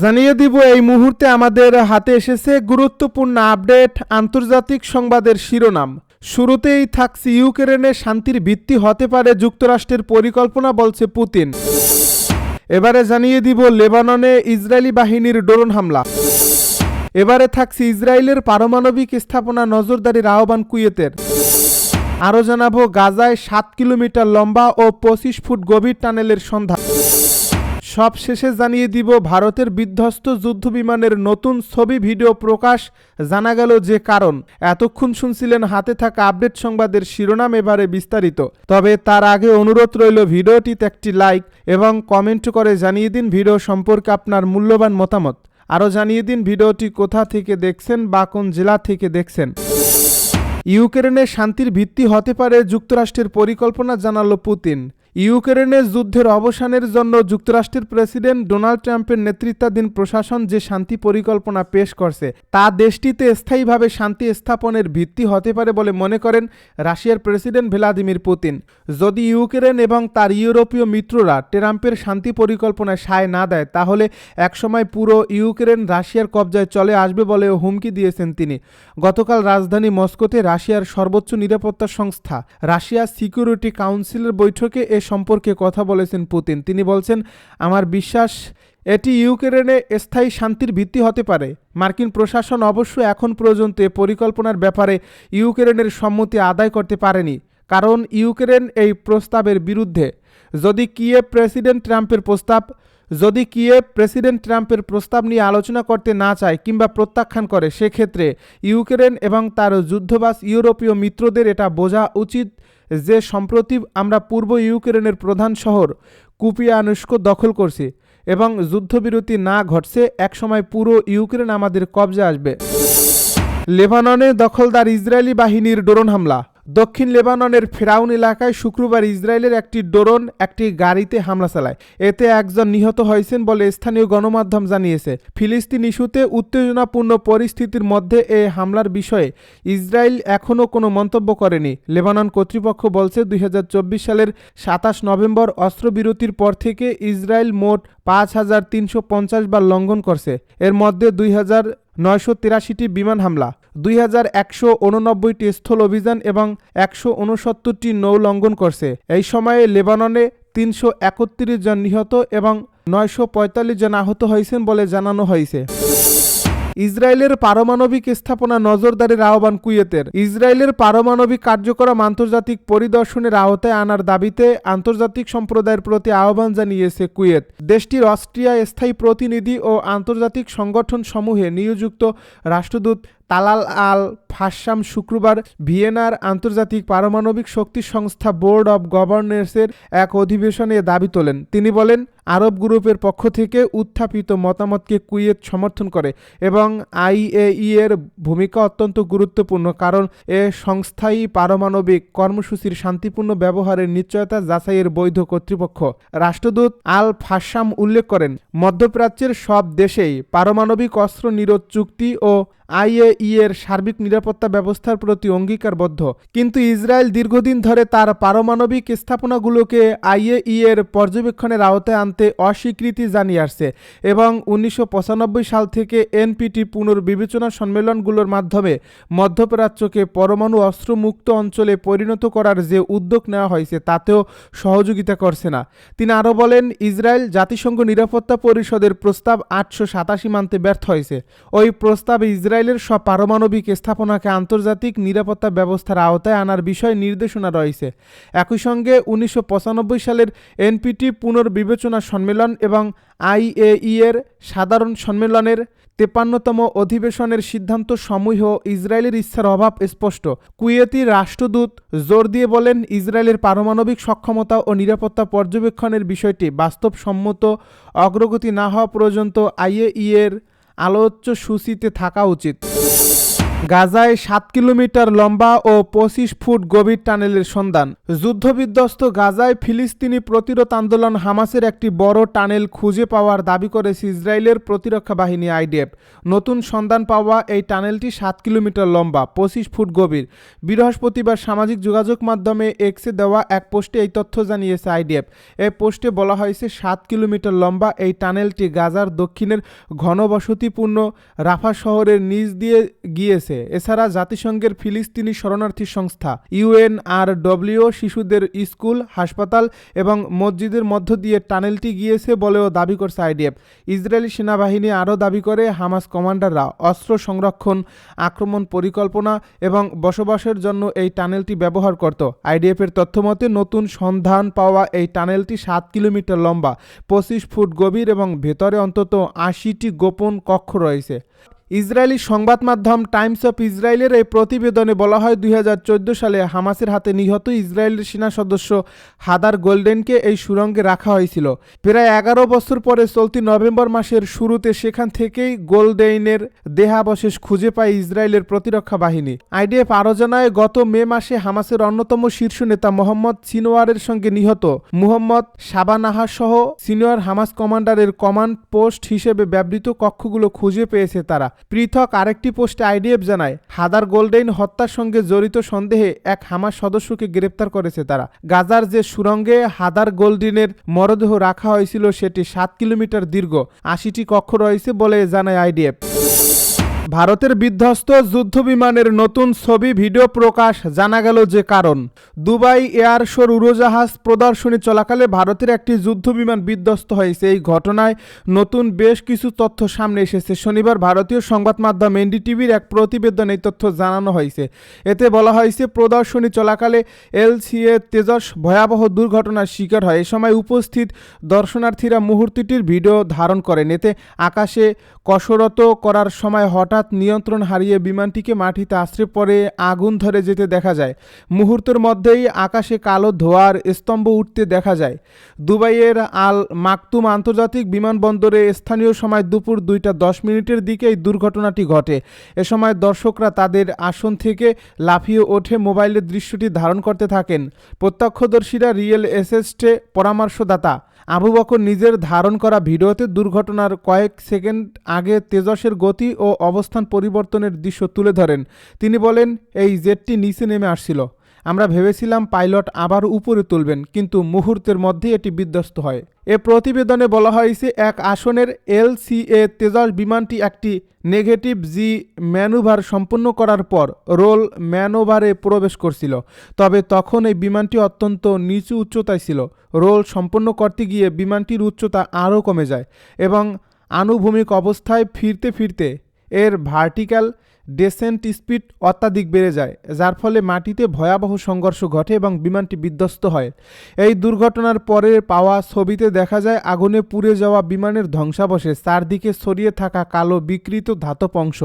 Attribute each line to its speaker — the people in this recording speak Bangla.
Speaker 1: জানিয়ে দিব, এই মুহূর্তে আমাদের হাতে এসেছে গুরুত্বপূর্ণ আপডেট আন্তর্জাতিক সংবাদের শিরোনাম। শুরুতেই থাকছে ইউক্রেনে শান্তির ভিত্তি হতে পারে যুক্তরাষ্ট্রের পরিকল্পনা, বলছে পুতিন। এবারে জানিয়ে দিব, লেবাননে ইসরায়েলি বাহিনীর ড্রোন হামলা। এবারে থাকছে ইসরায়েলের পারমাণবিক স্থাপনা নজরদারির আহ্বান কুয়েতের। আরও জানাব, গাজায় সাত কিলোমিটার লম্বা ও পঁচিশ ফুট গভীর টানেলের সন্ধান। সব শেষে জানিয়ে দিব, ভারতের বিধ্বস্ত যুদ্ধবিমানের নতুন ছবি ভিডিও প্রকাশ জানা গেল যে কারণ। এতক্ষণ শুনছিলেন হাতে থাকা আপডেট সংবাদের শিরোনাম এবারে বিস্তারিত। তবে তার আগে অনুরোধ রইল ভিডিওটিতে একটি লাইক এবং কমেন্ট করে জানিয়ে দিন ভিডিও সম্পর্কে আপনার মূল্যবান মতামত। আরও জানিয়ে দিন ভিডিওটি কোথা থেকে দেখছেন বা কোন জেলা থেকে দেখছেন। ইউক্রেনে শান্তির ভিত্তি হতে পারে যুক্তরাষ্ট্রের পরিকল্পনা জানালো পুতিন। ইউক্রেনের যুদ্ধের অবসানের জন্য যুক্তরাষ্ট্রের প্রেসিডেন্ট ডোনাল্ড ট্রাম্পের নেতৃত্বাধীন প্রশাসন যে শান্তি পরিকল্পনা পেশ করছে, তা দেশটিতে স্থায়ীভাবে শান্তি স্থাপনের ভিত্তি হতে পারে বলে মনে করেন রাশিয়ার প্রেসিডেন্ট ভ্লাদিমির পুতিন। যদি ইউক্রেন এবং তার ইউরোপীয় মিত্ররা ট্রাম্পের শান্তি পরিকল্পনায় সায় না দেয়, তাহলে একসময় পুরো ইউক্রেন রাশিয়ার কবজায় চলে আসবে বলেও হুমকি দিয়েছেন তিনি। গতকাল রাজধানী মস্কোতে রাশিয়ার সর্বোচ্চ নিরাপত্তা সংস্থা, রাশিয়া সিকিউরিটি কাউন্সিলের বৈঠকে এ সম্পর্কে কথা বলেছেন পুতিন। তিনি বলছেন, আমার বিশ্বাস, এটি ইউক্রেনে স্থায়ী শান্তির ভিত্তি হতে পারে। মার্কিন প্রশাসন অবশ্য এখন পর্যন্ত এ পরিকল্পনার ব্যাপারে ইউক্রেনের সম্মতি আদায় করতে পারেনি, কারণ ইউক্রেন এই প্রস্তাবের বিরুদ্ধে। যদি কিয়ে প্রেসিডেন্ট ট্রাম্পের প্রস্তাব যদি কিয়ে প্রেসিডেন্ট ট্রাম্পের প্রস্তাব নিয়ে আলোচনা করতে না চায় কিংবা প্রত্যাখ্যান করে, সেক্ষেত্রে ইউক্রেন এবং তার যুদ্ধবাস ইউরোপীয় মিত্রদের এটা বোঝা উচিত যে সম্প্রতি আমরা পূর্ব ইউক্রেনের প্রধান শহর কুপিয়ানুস্ক দখল করছি এবং যুদ্ধবিরতি না ঘটছে, একসময় পুরো ইউক্রেন আমাদের কবজা আসবে। লেবাননে দখলদার ইসরায়েলি বাহিনীর ড্রোন হামলা। দক্ষিণ লেবাননের ফেরাউন এলাকায় শুক্রবার ইসরায়েলের একটি ড্রোন একটি গাড়িতে হামলা চালায়। এতে একজন নিহত হয়েছেন বলে স্থানীয় গণমাধ্যম জানিয়েছে। ফিলিস্তিন ইস্যুতে উত্তেজনাপূর্ণ পরিস্থিতির মধ্যে এ হামলার বিষয়ে ইসরায়েল এখনও কোনো মন্তব্য করেনি। লেবানন কর্তৃপক্ষ বলছে, দুই হাজার চব্বিশ সালের সাতাশ নভেম্বর অস্ত্রবিরতির পর থেকে ইসরায়েল মোট পাঁচ হাজার তিনশো পঞ্চাশ বার লঙ্ঘন করছে। এর মধ্যে দুই হাজার নয়শো তিরাশিটি বিমান হামলা। দুই হাজার একশো উননব্বইটি স্থল অভিযান এবং একশো উনসত্তরটি নৌ লঙ্ঘন করছে। এই সময়ে লেবাননে তিনশো একত্রিশ জন নিহত এবং নয়শো পঁয়তাল্লিশ জন আহত হয়েছেন বলে জানানো হয়েছে। ইসরায়েলের পারমাণবিক স্থাপনা নজরদারির আহ্বান কুয়েতের। ইসরায়েলের পারমাণবিক কার্যক্রম আন্তর্জাতিক পরিদর্শনের আওতায় আনার দাবিতে আন্তর্জাতিক সম্প্রদায়ের প্রতি আহ্বান জানিয়েছে কুয়েত। দেশটির অস্ট্রিয়া স্থায়ী প্রতিনিধি ও আন্তর্জাতিক সংগঠন সমূহে নিয়োজিত রাষ্ট্রদূত তালাল আল ফাসাম শুক্রবার ভিয়েনার আন্তর্জাতিক পারমাণবিক শক্তি সংস্থা বোর্ড অব গভর্নর্সের এক অধিবেশনে দাবি তোলেন। তিনি বলেন, আরব গ্রুপের পক্ষ থেকে উত্থাপিত মতামতকে কুয়েত সমর্থন করে এবং আইএই এর ভূমিকা অত্যন্ত গুরুত্বপূর্ণ কারণ এ সংস্থাই পারমাণবিক কর্মসূচির শান্তিপূর্ণ ব্যবহারের নিশ্চয়তা যাচাইয়ের বৈধ কর্তৃপক্ষ। রাষ্ট্রদূত আল ফাসাম উল্লেখ করেন, মধ্যপ্রাচ্যের সব দেশেই পারমাণবিক অস্ত্র নিরোধ চুক্তি ও আইএই এর সার্বিক নিরাপত্তা ব্যবস্থার প্রতি অঙ্গীকারবদ্ধ। কিন্তু ইসরায়েল দীর্ঘদিন ধরে তার পারমাণবিক স্থাপনাগুলোকে আইএই এর পর্যবেক্ষণের আওতায় আনতে অস্বীকৃতি জানিয়ে আসছে এবং উনিশশো পঁচানব্বই সাল থেকে এনপিটি পুনর্বিবেচনা সম্মেলনগুলোর মাধ্যমে মধ্যপ্রাচ্যকে পরমাণু অস্ত্রমুক্ত অঞ্চলে পরিণত করার যে উদ্যোগ নেওয়া হয়েছে তাতেও সহযোগিতা করছে না। তিনি আরও বলেন, ইসরায়েল জাতিসংঘ নিরাপত্তা পরিষদের প্রস্তাব আটশো সাতাশি মানতে ব্যর্থ হয়েছে। ওই প্রস্তাবে ইসরায়েলের সব পারমাণবিক স্থাপনাকে আন্তর্জাতিক নিরাপত্তা ব্যবস্থার আওতায় আনার বিষয়ে নির্দেশনা রয়েছে। একই সঙ্গে উনিশশো পঁচানব্বই সালের এনপিটি পুনর্বিবেচনা সম্মেলন এবং আইএই এর সাধারণ সম্মেলনের তেপান্নতম অধিবেশনের সিদ্ধান্ত সমূহ ইসরায়েলের ইচ্ছার অভাব স্পষ্ট। কুয়েতি রাষ্ট্রদূত জোর দিয়ে বলেন, ইসরায়েলের পারমাণবিক সক্ষমতা ও নিরাপত্তা পর্যবেক্ষণের বিষয়টি বাস্তবসম্মত, অগ্রগতি না হওয়া পর্যন্ত আইএই এর আলোচ্য সূচিতে থাকা উচিত। গাজায় সাত কিলোমিটার লম্বা ও পঁচিশ ফুট গভীর টানেলের সন্ধান। যুদ্ধবিধ্বস্ত গাজায় ফিলিস্তিনি প্রতিরোধ আন্দোলন হামাসের একটি বড় টানেল খুঁজে পাওয়ার দাবি করেছে ইসরায়েলের প্রতিরক্ষা বাহিনী আইডিএফ। নতুন সন্ধান পাওয়া এই টানেলটি সাত কিলোমিটার লম্বা, পঁচিশ ফুট গভীর। বৃহস্পতিবার সামাজিক যোগাযোগ মাধ্যমে এক্সে দেওয়া এক পোস্টে এই তথ্য জানিয়েছে আইডিএফ। এই পোস্টে বলা হয়েছে, সাত কিলোমিটার লম্বা এই টানেলটি গাজার দক্ষিণের ঘনবসতিপূর্ণ রাফা শহরের নিচ দিয়ে গিয়েছে। এছাড়া জাতিসংঘের ফিলিস্তিনি শরণার্থী সংস্থা, ইউএনআরডব্লিউ, শিশুদের স্কুল, হাসপাতাল এবং মসজিদের মধ্য দিয়ে টানেলটি গিয়েছে বলেও দাবি করছে আইডিএফ। ইসরায়েলি সেনাবাহিনী আরও দাবি করে, হামাস কমান্ডাররা অস্ত্র সংরক্ষণ, আক্রমণ পরিকল্পনা এবং বসবাসের জন্য এই টানেলটি ব্যবহার করত। আইডিএফের তথ্যমতে নতুন সন্ধান পাওয়া এই টানেলটি সাত কিলোমিটার লম্বা, পঁচিশ ফুট গভীর এবং ভেতরে অন্তত আশিটি গোপন কক্ষ রয়েছে। ইসরায়েলি সংবাদ মাধ্যম টাইমস অফ ইসরায়েলের এই প্রতিবেদনে বলা হয়, দুই হাজার চৌদ্দ সালে হামাসের হাতে নিহত ইসরায়েলের সেনা সদস্য হাদার গোল্ডেনকে এই সুরঙ্গে রাখা হয়েছিল। প্রায় এগারো বছর পরে চলতি নভেম্বর মাসের শুরুতে সেখান থেকেই গোল্ডেইনের দেহাবশেষ খুঁজে পায় ইসরায়েলের প্রতিরক্ষা বাহিনী। আইডিএফ আরও জানায়, গত মে মাসে হামাসের অন্যতম শীর্ষ নেতা মোহাম্মদ সিনোয়ারের সঙ্গে নিহত মুহম্মদ সাবানাহা সহ সিনিয়র হামাস কমান্ডারের কমান্ড পোস্ট হিসেবে ব্যবহৃত কক্ষগুলো খুঁজে পেয়েছে তারা। পৃথক আরেকটি পোস্টে আইডিএফ জানায়, হাদার গোল্ডেইন হত্যার সঙ্গে জড়িত সন্দেহে এক হামাস সদস্যকে গ্রেপ্তার করেছে তারা। গাজার যে সুরঙ্গে হাদার গোল্ডিনের মরদেহ রাখা হয়েছিল, সেটি সাত কিলোমিটার দীর্ঘ, আশিটি কক্ষ রয়েছে বলে জানায় আইডিএফ। ভারতের বিধ্বস্ত যুদ্ধবিমানের নতুন ছবি ভিডিও প্রকাশ জানা গেল যে কারণ, দুবাই এয়ার শোর উড়োজাহাজ প্রদর্শনী চলাকালে ভারতের একটি যুদ্ধবিমান বিধ্বস্ত হয়েছে। এই ঘটনায় নতুন বেশ কিছু তথ্য সামনে এসেছে। শনিবার ভারতীয় সংবাদ মাধ্যম এনডিটিভির এক প্রতিবেদন এই তথ্য জানানো হয়েছে। এতে বলা হয়েছে, প্রদর্শনী চলাকালে এলসিএ তেজস ভয়াবহ দুর্ঘটনার শিকার হয়। এ সময় উপস্থিত দর্শনার্থীরা মুহূর্তটির ভিডিও ধারণ করেন। এতে আকাশে কসরত করার সময় হঠাৎ নিয়ন্ত্রণ হারিয়ে বিমানটিকে মাটিতে আশ্রে পড়ে আগুন ধরে যেতে দেখা যায়। মুহূর্তের মধ্যেই আকাশে কালো ধোয়ার স্তম্ভ উঠতে দেখা যায়। দুবাইয়ের আল মাকতুম আন্তর্জাতিক বিমানবন্দরে স্থানীয় সময় দুপুর দুইটা দশ মিনিটের দিকে এই দুর্ঘটনাটি ঘটে। এ সময় দর্শকরা তাদের আসন থেকে লাফিয়ে ওঠে মোবাইলের দৃশ্যটি ধারণ করতে থাকেন। প্রত্যক্ষদর্শীরা রিয়েল এসেস্টে পরামর্শদাতা আবু বকর নিজের ধারণ করা ভিডিওতে দুর্ঘটনার কয়েক সেকেন্ড আগে তেজসের গতি ও অবস্থান পরিবর্তনের দৃশ্য তুলে ধরেন। তিনি বলেন, এই জেটটি নিচে নেমে আসছিল। আমরা ভেবেছিলাম পাইলট আবার উপরে তুলবেন, কিন্তু মুহূর্তের মধ্যে এটি বিধ্বস্ত হয়। এ প্রতিবেদনে বলা হয়েছে, এক আসনের এলসিএ তেজস বিমানটি একটি নেগেটিভ জি ম্যানুভার সম্পন্ন করার পর রোল ম্যানোভারে প্রবেশ করছিল। তবে তখন এই বিমানটি অত্যন্ত নিচু উচ্চতায় ছিল। রোল সম্পন্ন করতে গিয়ে বিমানটির উচ্চতা আরও কমে যায় এবং আনুভূমিক অবস্থায় ফিরতে ফিরতে এর ভার্টিক্যাল ডেসেন্ট স্পিড অত্যাধিক বেড়ে যায়, যার ফলে মাটিতে ভয়াবহ সংঘর্ষ ঘটে এবং বিমানটি বিধ্বস্ত হয়। এই দুর্ঘটনার পরে পাওয়া ছবিতে দেখা যায়, আগুনে পুড়ে যাওয়া বিমানের ধ্বংসাবশেষ, চারদিকে ছড়িয়ে থাকা কালো বিকৃত ধাতব অংশ।